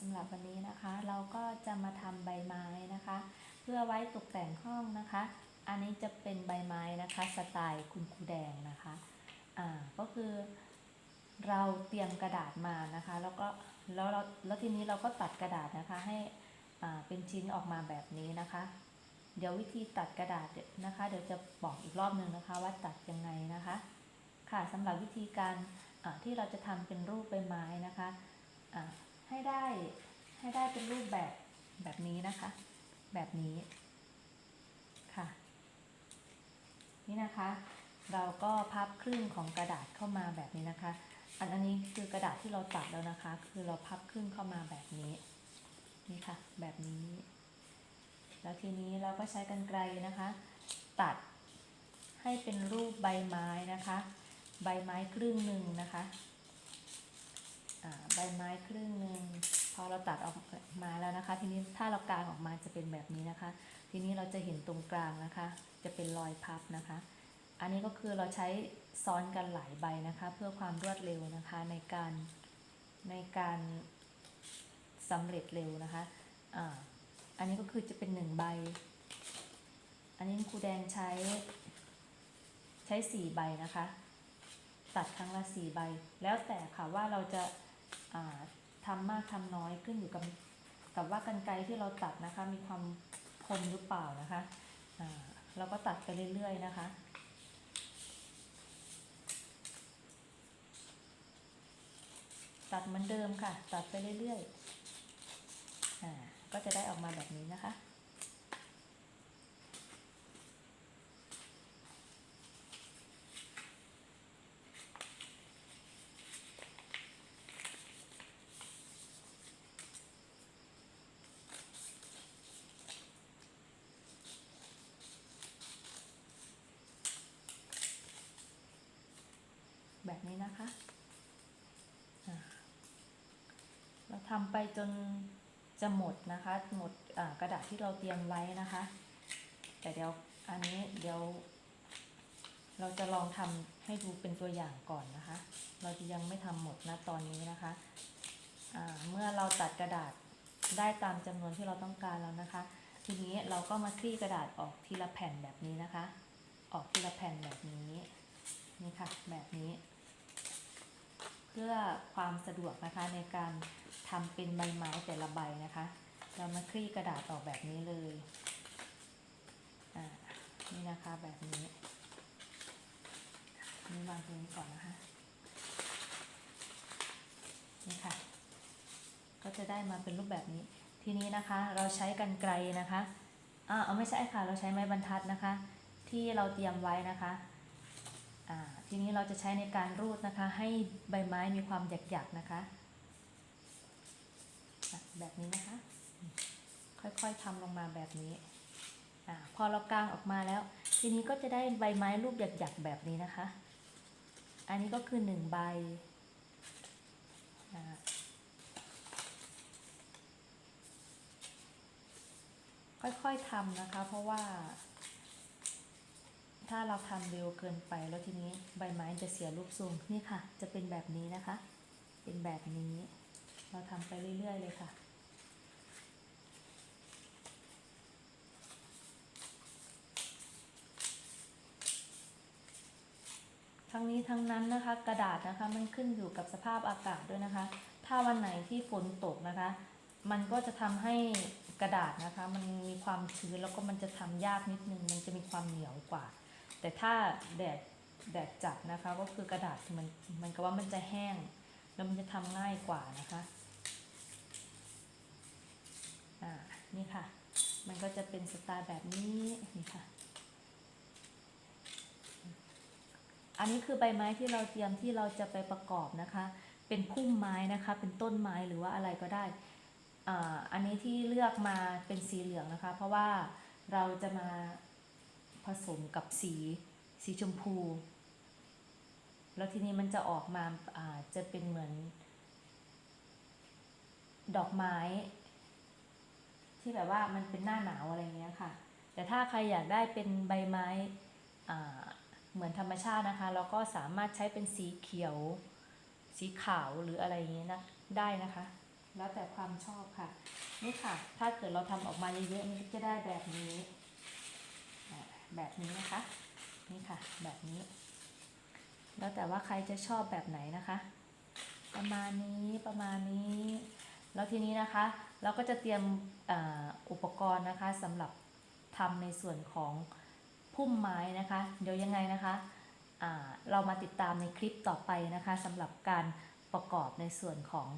สำหรับวันนี้นะคะ เราก็จะมาทำใบไม้นะคะ เพื่อไว้ตกแต่งห้องนะคะ อันนี้จะเป็นใบไม้นะคะ สไตล์คุณครูแดงนะคะอ่าก็คือเราเตรียมกระดาษมานะคะ แล้วก็แล้วเราแล้วทีนี้เราก็ตัดกระดาษนะคะให้อ่าเป็นชิ้นออกมาแบบนี้นะคะ เดี๋ยววิธีตัดกระดาษนะคะ เดี๋ยวจะบอกอีกรอบหนึ่งนะคะ ว่าตัดยังไงนะคะ ค่ะสำหรับวิธีการที่เราจะทำเป็นรูปใบไม้นะคะ ให้ได้ให้ได้เป็นรูปแบบแบบนี้นะคะ แบบนี้ค่ะ นี่นะคะ เราก็พับครึ่งของกระดาษเข้ามาแบบนี้นะคะ อันอันนี้คือกระดาษที่เราตัดแล้วนะคะ คือเราพับครึ่งเข้ามาแบบนี้นี่ค่ะ แบบนี้ แล้วทีนี้เราก็ใช้กรรไกรนะคะ ตัดให้เป็นรูปใบไม้นะคะ ใบไม้ครึ่งหนึ่งนะคะ ใบไม้ครึ่งหนึ่งพอเราตัดออกมาแล้วนะคะ ทีนี้ถ้าเรากางออกมาจะเป็นแบบนี้นะคะ ทีนี้เราจะเห็นตรงกลางนะคะ จะเป็นรอยพับนะคะ อันนี้ก็คือเราใช้ซ้อนกันหลายใบนะคะ เพื่อความรวดเร็วนะคะในการในการสำเร็จเร็วนะคะอ่าอันนี้ก็คือจะเป็นหนึ่งใบ อันนี้ครูแดงใช้ใช้สี่ใบนะคะ ตัดครั้งละสี่ใบ แล้วแต่ค่ะว่าเราจะ อ่าทำมากทำน้อยขึ้นอยู่กับกับว่ากันไกที่เราตัดนะคะ มีความคมหรือเปล่านะคะเราก็ตัดไปเรื่อยๆนะคะตัดเหมือนเดิมค่ะ ตัดไปเรื่อยๆ อ่า ก็จะได้ออกมาแบบนี้นะคะ แบบนี้นะคะ เราทำไปจนจะหมดนะคะ หมดกระดาษที่เราเตรียมไว้นะคะ แต่เดี๋ยวอันนี้เดี๋ยว เราจะลองทำให้ดูเป็นตัวอย่างก่อนนะคะ เราจะยังไม่ทำหมดนะตอนนี้นะคะเมื่อเราตัดกระดาษได้ตามจำนวนที่เราต้องการแล้วนะคะ ทีนี้เราก็มาคลี่กระดาษออกทีละแผ่นแบบนี้นะคะ ออกทีละแผ่นแบบนี้ นี่ค่ะ แบบนี้ พื่อความสะดวกนะคะในการทำเป็นใบไม้แต่ละใบนะคะ เรามาคลี่กระดาษออกแบบนี้เลยอ่านี่นะคะแบบนี้นี่วางตรงนี้ก่อนนะคะนี่ค่ะ ก็จะได้มาเป็นรูปแบบนี้ ทีนี้นะคะเราใช้กันไกลนะคะอ่าเอาไม่ใช่ค่ะ เราใช้ไม้บรรทัดนะคะ ที่เราเตรียมไว้นะคะ ทีนี้เราจะใช้ในการรูดนะคะ ให้ใบไม้มีความหยักๆนะคะะแบบนี้นะคะ ค่อยๆทำลงมาแบบนี้อพอเรากางออกมาแล้ว ทีนี้ก็จะได้ใบไม้รูปหยักๆแบบนี้นะคะ อันนี้ก็คือหนึ่งใบค่อยๆทำนะคะ เพราะว่า ถ้าเราทำเร็วเกินไปแล้วทีนี้ใบไม้จะเสียรูปทรงนี่ค่ะ จะเป็นแบบนี้นะคะ เป็นแบบนี้ เราทำไปเรื่อย ๆ เลยค่ะทั้งนี้ทั้งนั้นนะคะ กระดาษนะคะมันขึ้นอยู่กับสภาพอากาศด้วยนะคะ ถ้าวันไหนที่ฝนตกนะคะ มันก็จะทำให้กระดาษนะคะ มันมีความชื้นแล้วก็มันจะทำยากนิดนึง มันจะมีความเหนียวกว่า แต่ถ้าแดดแดดจัดนะคะก็คือกระดาษมันมันก็ว่ามันจะแห้ง แล้วมันจะทำง่ายกว่านะคะอ่านี่ค่ะ มันก็จะเป็นสไตล์แบบนี้นี่ค่ะ อันนี้คือใบไม้ที่เราเตรียมที่เราจะไปประกอบนะคะ เป็นพุ่มไม้นะคะ เป็นต้นไม้หรือว่าอะไรก็ได้อ่าอันนี้ที่เลือกมาเป็นสีเหลืองนะคะ เพราะว่าเราจะมา สมกับสีสีชมพู แล้วทีนี้มันจะออกมาอาจะเป็นเหมือน ดอกไม้ ที่แบบว่ามันเป็นหน้าหนาวอะไรเงี้ยค่ะ แต่ถ้าใครอยากได้เป็นใบไม้เหมือนธรรมชาตินะคะเราก็สามารถใช้เป็นสีเขียว สีขาวหรืออะไรอย่างเงี้ยนะได้นะคะ แล้วแต่ความชอบค่ะ นี่ค่ะ ถ้าเกิดเราทำออกมาเยอะๆนี่จะได้แบบนี้ แบบนี้นะคะ นี่ค่ะ แบบนี้ แล้วแต่ว่าใครจะชอบแบบไหนนะคะ ประมาณนี้ประมาณนี้ แล้วทีนี้นะคะ เราก็จะเตรียมออุปกรณ์นะคะสำหรับทำในส่วนของพุ่มไม้นะคะ เดี๋ยวยังไงนะคะเรามาติดตามในคลิปต่อไปนะคะสำหรับการประกอบในส่วนของ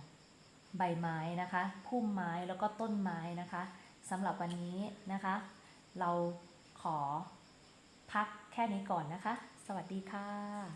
ใบไม้นะคะพุ่มไม้แล้วก็ต้นไม้นะคะสำหรับวันนี้นะคะ เราขอ พักแค่นี้ก่อนนะคะ สวัสดีค่ะ